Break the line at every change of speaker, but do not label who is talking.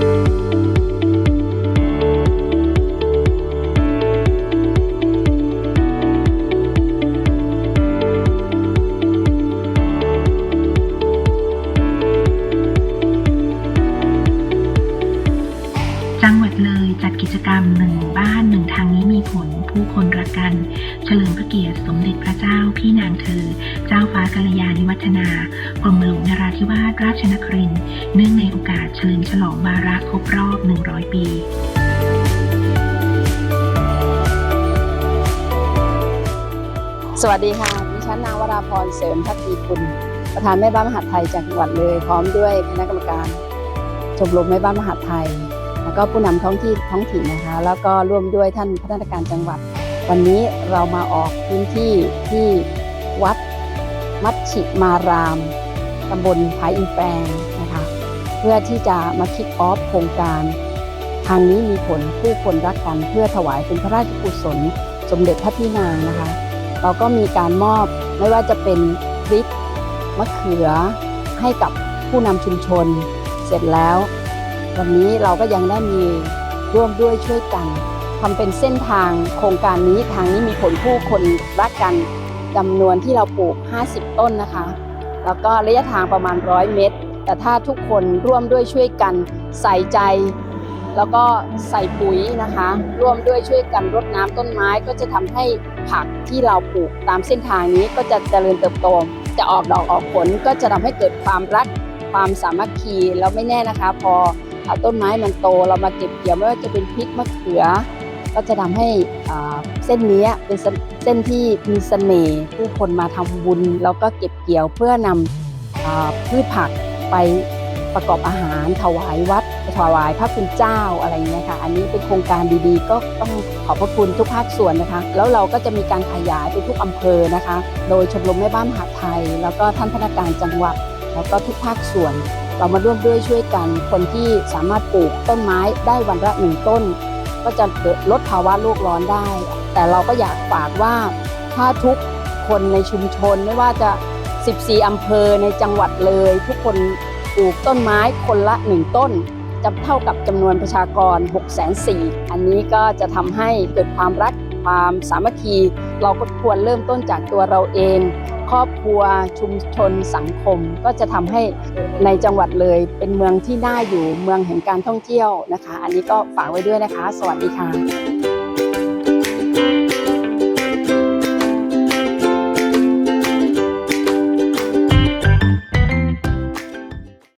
Música จังหวัดเลยจัดกิจกรรมหนึ่งบ้านหนึ่งทางนี้มีผลผู้คนรักกัน เฉลิมพระเกียรติสมเด็จพระเจ้าพี่นางเธอ เจ้าฟ้ากัลยาณิวัฒนากรมหลวงนราธิวาสราชนครินเนื่องในโอกาสเฉลิมฉลองวาระครบรอบ 100 ปี
สวัสดีค่ะดิฉันนางวราพรเสริมพักดีคุณ ประธานแม่บ้านมหาไทยจากจังหวัดเลย พร้อมด้วยคณะกรรมการชมรมแม่บ้านมหาไทย แล้วก็ผู้นำท้องที่ท้องถิ่นนะคะ แล้วก็ร่วมด้วยท่านพัฒนาการจังหวัด วันนี้เรามาออกพื้นที่ที่วัดมัชชิมารามตำบลพายอินแปลงนะคะ เพื่อที่จะมาคิกออฟโครงการ ทางนี้มีผลผู้คนรักกันเพื่อถวายเป็นพระราชกุศล สมเด็จพระพี่นางนะคะ เราก็มีการมอบไม่ว่าจะเป็นพริกมะเขือให้กับผู้นำชุมชน เสร็จแล้ว วันนี้เราก็ยังได้มีร่วมด้วยช่วยกันทำเป็นเส้นทางโครงการนี้ทางนี้มีผลผู้คนรักกันจำนวนที่เราปลูก 50 ต้นนะคะ แล้วก็ระยะทางประมาณ 100 เมตร แต่ถ้าทุกคนร่วมด้วยช่วยกันใส่ใจ แล้วก็ใส่ปุ๋ยนะคะ ร่วมด้วยช่วยกันรดน้ำต้นไม้ก็จะทำให้ผักที่เราปลูกตามเส้นทางนี้ก็จะเจริญเติบโต จะออกดอกออกผลก็จะทำให้เกิดความรักความสามัคคีแล้วไม่แน่นะคะ พอ เอาต้นไม้มันโตเรามาเก็บเกี่ยวไม่ว่าจะเป็นพริกมะเขือ ก็จะทำให้เส้นนี้เป็นเส้นที่มีเสน่ห์ผู้คนมาทำบุญ แล้วก็เก็บเกี่ยวเพื่อนำอ่าพืชผักไปประกอบอาหารถวายวัดถวายพระคุณเจ้าอะไรอย่างเงี้ยค่ะ อันนี้เป็นโครงการดีๆ ก็ต้องขอบพระคุณทุกภาคส่วนนะคะ แล้วเราก็จะมีการขยายไปทุกอำเภอนะคะ โดยชมรมแม่บ้านมหาดไทย แล้วก็ท่านพนักงานจังหวัด แล้วก็ทุกภาคส่วน เรามาร่วมด้วยช่วยกัน คนที่สามารถปลูกต้นไม้ได้วันละหนึ่งต้น ก็จะลดภาวะโลกร้อนได้ แต่เราก็อยากฝากว่าถ้าทุกคนในชุมชนไม่ว่าจะ 14 อำเภอในจังหวัดเลย ทุกคนปลูกต้นไม้คนละ1ต้นจะเท่ากับจำนวนประชากร 6 4 0 0 0อันนี้ก็จะทำให้เกิดความรักความสามัคคี เราก็ควรเริ่มต้นจากตัวเราเอง ครอบครัวชุมชนสังคมก็จะทำให้ในจังหวัดเลยเป็นเมืองที่น่าอยู่เมืองแห่งการท่องเที่ยวนะคะ อันนี้ก็ฝากไว้ด้วยนะคะ สวัสดีค่ะ